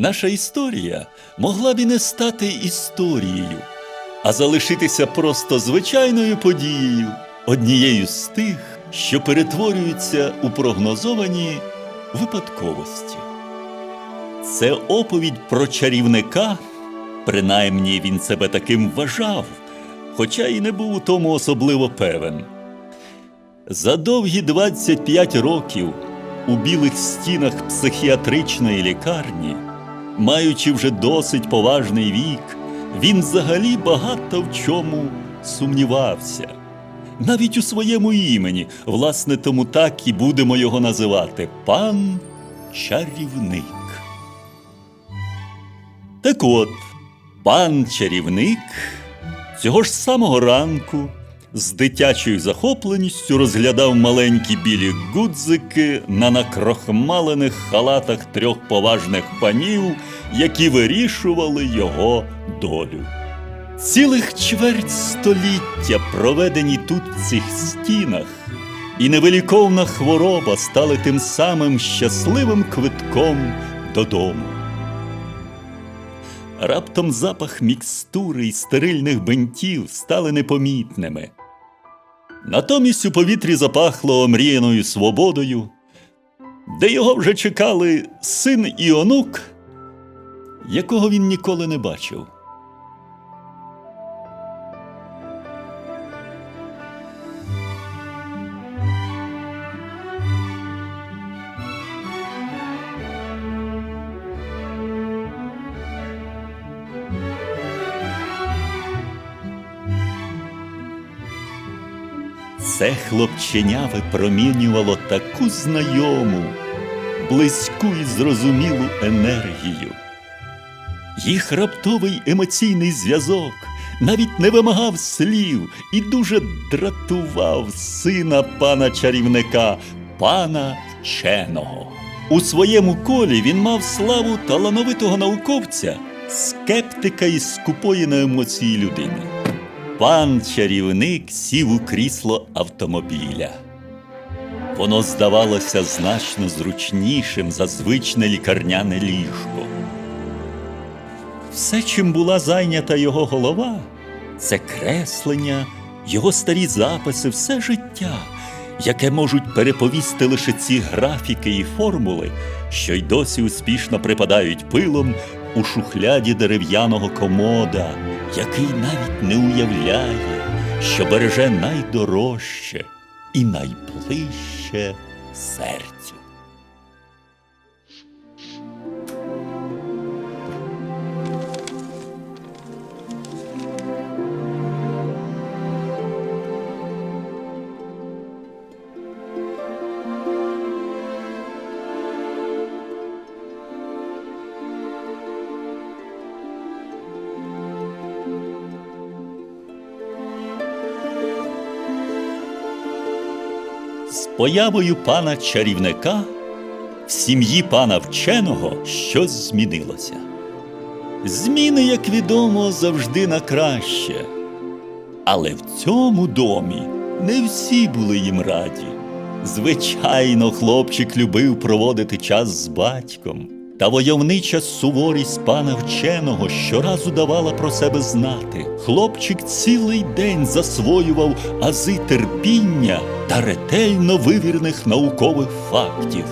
Наша історія могла б і не стати історією, а залишитися просто звичайною подією, однією з тих, що перетворюються у прогнозовані випадковості. Це оповідь про чарівника, принаймні він себе таким вважав, хоча й не був у тому особливо певен. За довгі 25 років у білих стінах психіатричної лікарні, маючи вже досить поважний вік, він взагалі багато в чому сумнівався. Навіть у своєму імені, власне, тому так і будемо його називати пан чарівник. Так от, пан чарівник цього ж самого ранку з дитячою захопленістю розглядав маленькі білі гудзики на накрохмалених халатах трьох поважних панів, які вирішували його долю. Цілих чверть століття, проведені тут в цих стінах, і невиліковна хвороба стали тим самим щасливим квитком додому. Раптом запах мікстури і стерильних бинтів стали непомітними. Натомість у повітрі запахло омріяною свободою, де його вже чекали син і онук, якого він ніколи не бачив. Це хлопченя випромінювало таку знайому, близьку і зрозумілу енергію. Їх раптовий емоційний зв'язок навіть не вимагав слів і дуже дратував сина пана чарівника, пана вченого. У своєму колі він мав славу талановитого науковця, скептика і скупої на емоції людини. Пан чарівник сів у крісло автомобіля. Воно здавалося значно зручнішим за звичне лікарняне ліжко. Все, чим була зайнята його голова, це креслення, його старі записи, все життя, яке можуть переповісти лише ці графіки і формули, що й досі успішно припадають пилом у шухляді дерев'яного комода, який навіть не уявляє, що береже найдорожче і найближче серцю. Появою пана чарівника в сім'ї пана вченого щось змінилося. Зміни, як відомо, завжди на краще. Але в цьому домі не всі були їм раді. Звичайно, хлопчик любив проводити час з батьком, та войовнича суворість пана вченого щоразу давала про себе знати. Хлопчик цілий день засвоював ази терпіння та ретельно вивірених наукових фактів.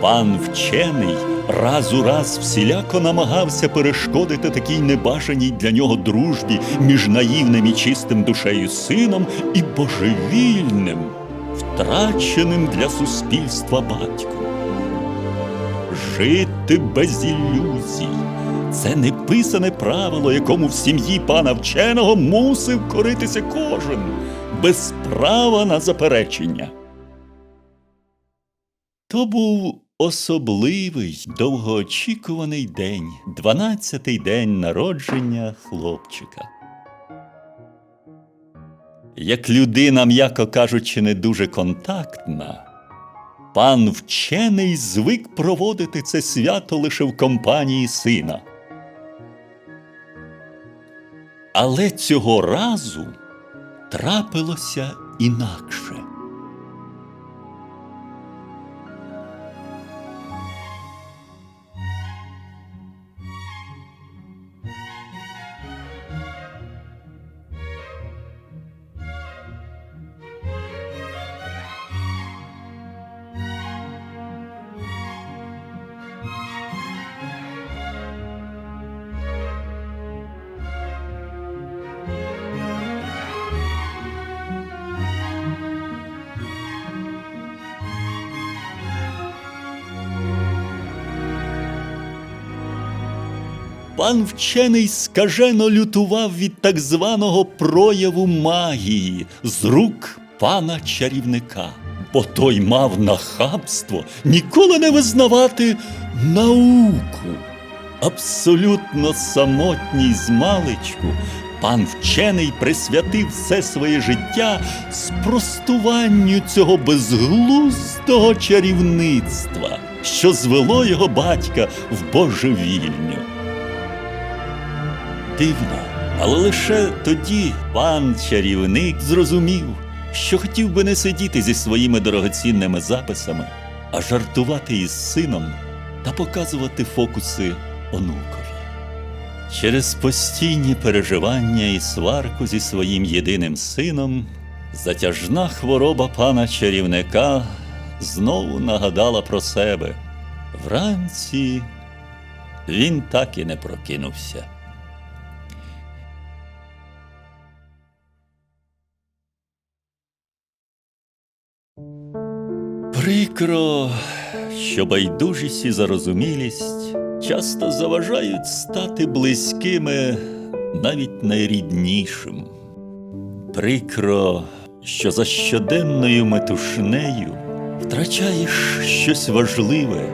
Пан вчений раз у раз всіляко намагався перешкодити такій небажаній для нього дружбі між наївним і чистим душею сином і божевільним, втраченим для суспільства батьком. Жити без ілюзій це неписане правило, якому в сім'ї пана вченого мусив коритися кожен без права на заперечення. То був особливий довгоочікуваний день, дванадцятий день народження хлопчика. Як людина, м'яко кажучи, не дуже контактна, пан вчений звик проводити це свято лише в компанії сина. Але цього разу трапилося інакше. Пан вчений скажено лютував від так званого прояву магії з рук пана чарівника, бо той мав нахабство ніколи не визнавати науку. Абсолютно самотній з маличку, пан вчений присвятив все своє життя спростуванню цього безглуздого чарівництва, що звело його батька в божевільню. Дивно, але лише тоді пан чарівник зрозумів, що хотів би не сидіти зі своїми дорогоцінними записами, а жартувати із сином та показувати фокуси онукові. Через постійні переживання і сварку зі своїм єдиним сином затяжна хвороба пана чарівника знову нагадала про себе. Вранці він так і не прокинувся. Прикро, що байдужість і зарозумілість часто заважають стати близькими навіть найріднішим. Прикро, що за щоденною метушнею втрачаєш щось важливе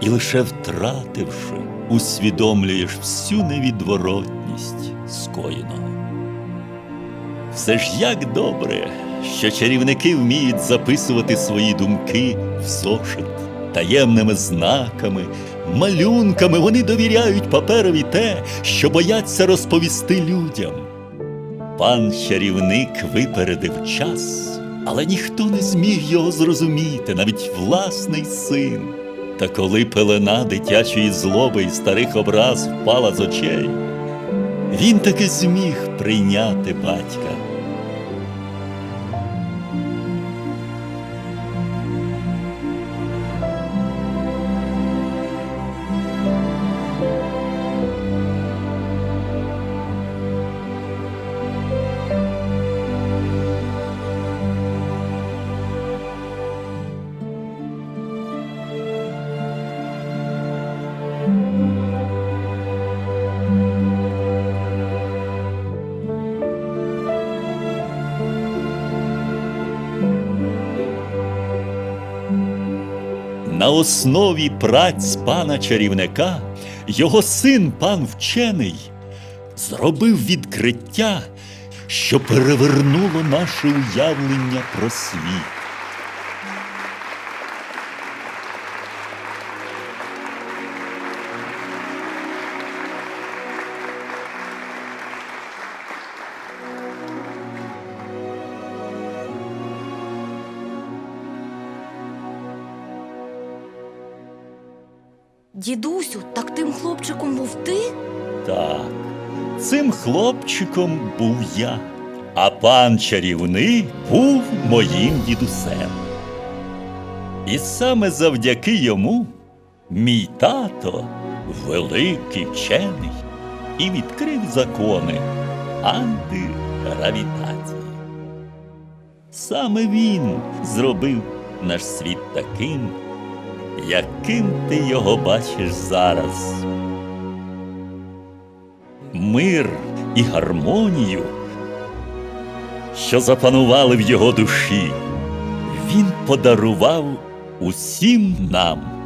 і лише втративши, усвідомлюєш всю невідворотність скоєного. Все ж як добре, що чарівники вміють записувати свої думки в зошит. Таємними знаками, малюнками вони довіряють паперові те, що бояться розповісти людям. Пан чарівник випередив час, але ніхто не зміг його зрозуміти, навіть власний син. Та коли пелена дитячої злоби і старих образ впала з очей, він таки зміг прийняти батька. На основі праць пана чарівника його син, пан вчений, зробив відкриття, що перевернуло наше уявлення про світ. Дідусю, так тим хлопчиком був ти? Так, цим хлопчиком був я, а пан чарівник був моїм дідусем. І саме завдяки йому мій тато, великий вчений, і відкрив закони антигравітації. Саме він зробив наш світ таким, яким ти його бачиш зараз. Мир і гармонію, що запанували в його душі, він подарував усім нам.